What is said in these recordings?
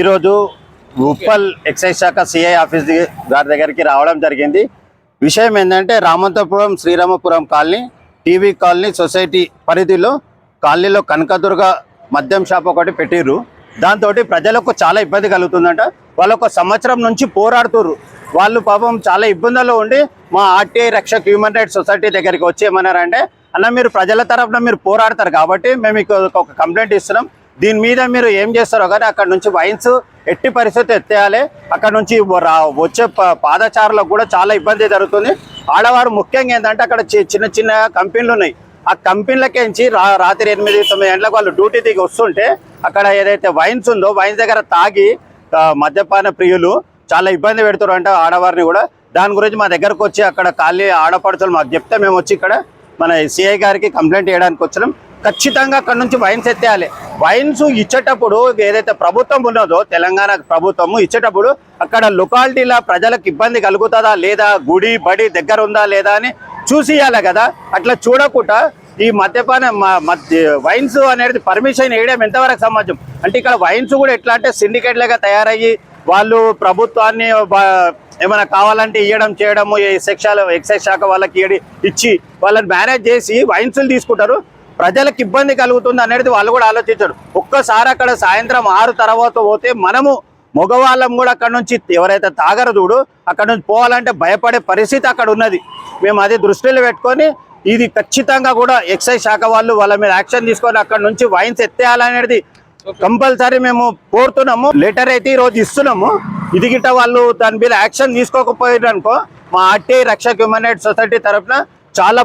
ఈరోజు ఉప్పల్ ఎక్సైజ్ శాఖ CI office గారి దగ్గరికి రావడం జరిగింది. విషయం ఏంటంటే Ramanthapur Sreerampuram colony TV colony society పరిధిలో కాలనీలో కనకదుర్గ మద్యం షాప్ ఒకటి పెట్టిర్రు. దాంతో ప్రజలకు చాలా ఇబ్బంది కలుగుతుందంట. వాళ్ళు ఒక సంవత్సరం నుంచి పోరాడుతుర్రు. వాళ్ళు పాపం చాలా ఇబ్బందుల్లో ఉండి మా RTI Rakshak human rights society దగ్గరికి వచ్చి ఏమన్నారంటే అన్న మీరు ప్రజల తరఫున మీరు పోరాడతారు కాబట్టి మేము ఒక కంప్లైంట్ ఇస్తున్నాం. దీని మీద మీరు ఏం చేస్తారో కానీ అక్కడ నుంచి వైన్స్ ఎట్టి పరిస్థితి ఎత్తేయాలి. అక్కడ నుంచి వచ్చే పాదచారులకు కూడా చాలా ఇబ్బంది జరుగుతుంది. ఆడవారు ముఖ్యంగా ఏంటంటే అక్కడ చి- చిన్న చిన్న కంపెనీలు ఉన్నాయి. ఆ కంపెనీలకేంచి రా రాత్రి ఎనిమిది తొమ్మిది గంటలకు వాళ్ళు డ్యూటీ దిగి వస్తుంటే అక్కడ ఏదైతే వైన్స్ ఉందో వైన్స్ దగ్గర తాగి మద్యపాన ప్రియులు చాలా ఇబ్బంది పెడుతున్నారు అంటే ఆడవారిని కూడా. దాని గురించి మా దగ్గరకు వచ్చి అక్కడ ఖాళీ ఆడపడుతులు మాకు చెప్తే మేము వచ్చి ఇక్కడ మన సిఐ గారికి కంప్లైంట్ చేయడానికి వచ్చినాం. ఖచ్చితంగా అక్కడ నుంచి వైన్స్ ఎత్తేయాలి. వైన్స్ ఇచ్చేటప్పుడు ఏదైతే ప్రభుత్వం ఉన్నదో తెలంగాణ ప్రభుత్వము ఇచ్చేటప్పుడు అక్కడ లొకాలిటీల ప్రజలకు ఇబ్బంది కలుగుతుందా లేదా గుడి బడి దగ్గర ఉందా లేదా అని చూసి ఇవ్వాలి కదా. అట్లా చూడకుండా ఈ మద్యపాన మద్య వైన్స్ అనేది పర్మిషన్ వేయడం ఎంతవరకు సమాజం? అంటే ఇక్కడ వైన్స్ కూడా ఎట్లా అంటే సిండికేట్ లాగా తయారయ్యి వాళ్ళు ప్రభుత్వాన్ని ఏమైనా కావాలంటే ఇవ్వడం చేయడము ఈ సెక్షాల ఎక్సైజ్ శాఖ వాళ్ళకి ఇచ్చి వాళ్ళని మేనేజ్ చేసి వైన్సులు తీసుకుంటారు. ప్రజలకు ఇబ్బంది కలుగుతుంది అనేది వాళ్ళు కూడా ఆలోచించారు. ఒక్కసారి అక్కడ సాయంత్రం ఆరు తర్వాత పోతే మనము మగవాళ్ళం కూడా అక్కడ నుంచి ఎవరైతే తాగరు చూడు అక్కడ నుంచి పోవాలంటే భయపడే పరిస్థితి అక్కడ ఉన్నది. మేము అది దృష్టిలో పెట్టుకొని ఇది ఖచ్చితంగా కూడా ఎక్సైజ్ శాఖ వాళ్ళు వాళ్ళ మీద యాక్షన్ తీసుకొని అక్కడ నుంచి వైన్స్ ఎత్తేయాలనేది కంపల్సరీ మేము కోరుతున్నాము. లెటర్ అయితే ఈరోజు రోజు ఇస్తున్నాము. ఇది గిట్ట వాళ్ళు దాని మీద యాక్షన్ తీసుకోకపోయారు అనుకో మా RTI Rakshak human rights society తరఫున చాలా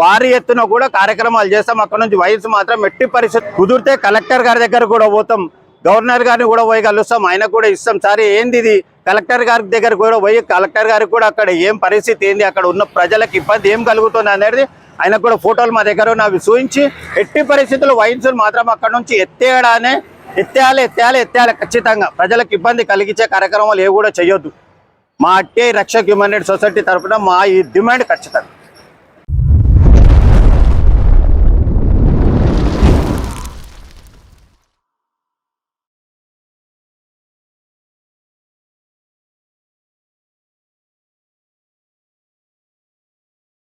భారీ ఎత్తున కూడా కార్యక్రమాలు చేస్తాం. అక్కడ నుంచి వయసు మాత్రం ఎట్టి పరిస్థితి కుదిరితే కలెక్టర్ గారి దగ్గర కూడా పోతాం. గవర్నర్ గారిని కూడా పోయి కలుస్తాం. ఆయన కూడా ఇస్తాం. సరే ఏంది ఇది? కలెక్టర్ గారి దగ్గర కూడా పోయి కలెక్టర్ గారికి కూడా అక్కడ ఏం పరిస్థితి ఏంది? అక్కడ ఉన్న ప్రజలకు ఇబ్బంది ఏం కలుగుతుంది అనేది ఆయన కూడా ఫోటోలు మా దగ్గర అవి చూపించి ఎట్టి పరిస్థితుల్లో వైన్స్ మాత్రం అక్కడ నుంచి ఎత్తేయడానే ఎత్తేయాలి ఎత్తేయాలి ఎత్తేయాలి ఖచ్చితంగా. ప్రజలకు ఇబ్బంది కలిగించే కార్యక్రమాలు ఏ కూడా చేయొద్దు. మా అట్టే రక్షక్ హ్యూమన్ రైట్స్ సొసైటీ తరఫున మా ఈ డిమాండ్ ఖచ్చితంగా.